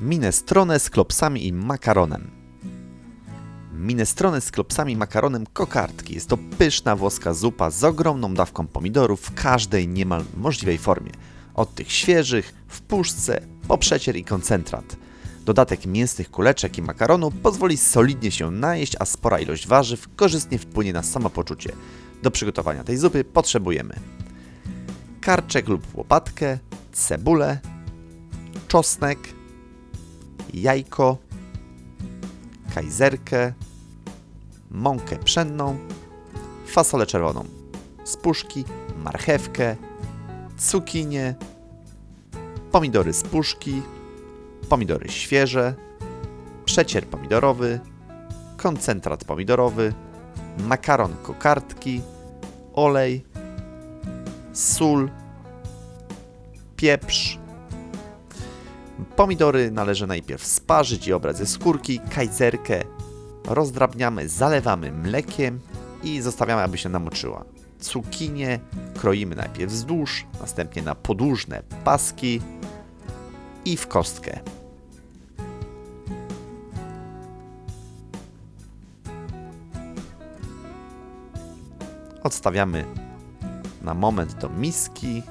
Minestronę z klopsami i makaronem. Minestronę z klopsami i makaronem kokardki. Jest to pyszna włoska zupa z ogromną dawką pomidorów w każdej niemal możliwej formie. Od tych świeżych, w puszce, po przecier i koncentrat. Dodatek mięsnych kuleczek i makaronu pozwoli solidnie się najeść, a spora ilość warzyw korzystnie wpłynie na samopoczucie. Do przygotowania tej zupy potrzebujemy karczek lub łopatkę, cebulę, czosnek, jajko, kajzerkę, mąkę pszenną, fasolę czerwoną, z puszki, marchewkę, cukinię, pomidory z puszki, pomidory świeże, przecier pomidorowy, koncentrat pomidorowy, makaron kokardki, olej, sól, pieprz. Pomidory należy najpierw sparzyć i obrać ze skórki, kajzerkę rozdrabniamy, zalewamy mlekiem i zostawiamy, aby się namoczyła. Cukinię kroimy najpierw wzdłuż, następnie na podłużne paski i w kostkę. Odstawiamy na moment do miski.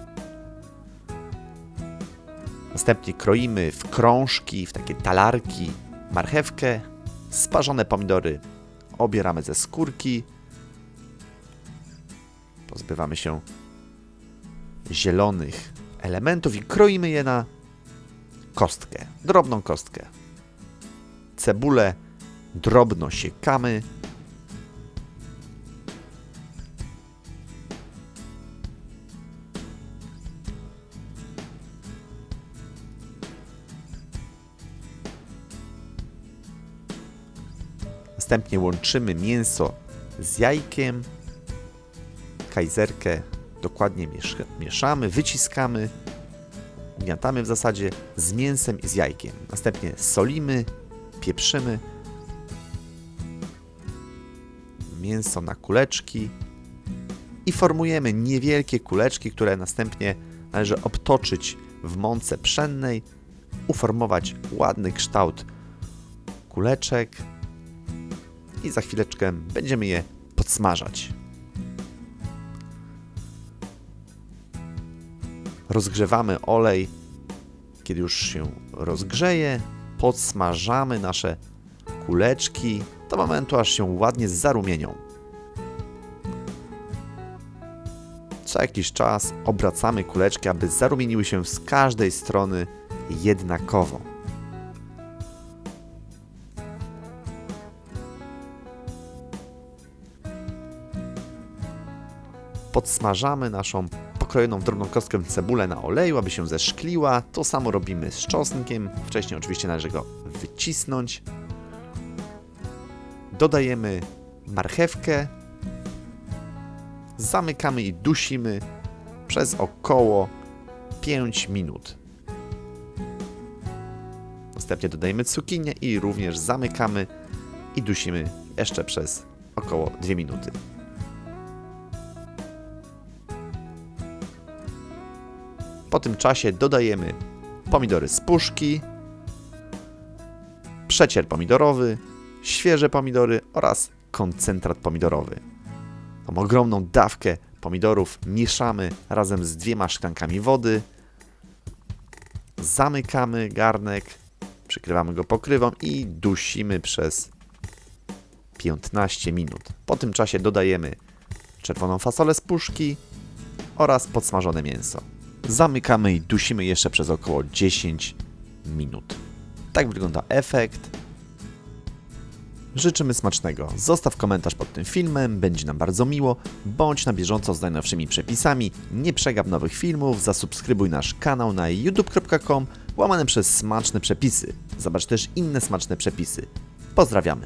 Następnie kroimy w krążki, w takie talarki marchewkę, sparzone pomidory obieramy ze skórki. Pozbywamy się zielonych elementów i kroimy je na kostkę, drobną kostkę. Cebulę drobno siekamy. Następnie łączymy mięso z jajkiem, kajzerkę dokładnie miesz- mieszamy, wyciskamy, ugniatamy w zasadzie z mięsem i z jajkiem. Następnie solimy, pieprzymy mięso na kuleczki i formujemy niewielkie kuleczki, które następnie należy obtoczyć w mące pszennej, uformować ładny kształt kuleczek i za chwileczkę będziemy je podsmażać. Rozgrzewamy olej, kiedy już się rozgrzeje, podsmażamy nasze kuleczki do momentu, aż się ładnie zarumienią. Co jakiś czas obracamy kuleczki, aby zarumieniły się z każdej strony jednakowo. Podsmażamy naszą pokrojoną w drobną kostkę cebulę na oleju, aby się zeszkliła. To samo robimy z czosnkiem. Wcześniej oczywiście należy go wycisnąć. Dodajemy marchewkę. Zamykamy i dusimy przez około 5 minut. Następnie dodajemy cukinię i również zamykamy i dusimy jeszcze przez około 2 minuty. Po tym czasie dodajemy pomidory z puszki, przecier pomidorowy, świeże pomidory oraz koncentrat pomidorowy. Tą ogromną dawkę pomidorów mieszamy razem z dwiema szklankami wody. Zamykamy garnek, przykrywamy go pokrywą i dusimy przez 15 minut. Po tym czasie dodajemy czerwoną fasolę z puszki oraz podsmażone mięso. Zamykamy i dusimy jeszcze przez około 10 minut. Tak wygląda efekt. Życzymy smacznego. Zostaw komentarz pod tym filmem, będzie nam bardzo miło. Bądź na bieżąco z najnowszymi przepisami. Nie przegap nowych filmów. Zasubskrybuj nasz kanał na youtube.com łamane przez smaczne przepisy. Zobacz też inne smaczne przepisy. Pozdrawiamy.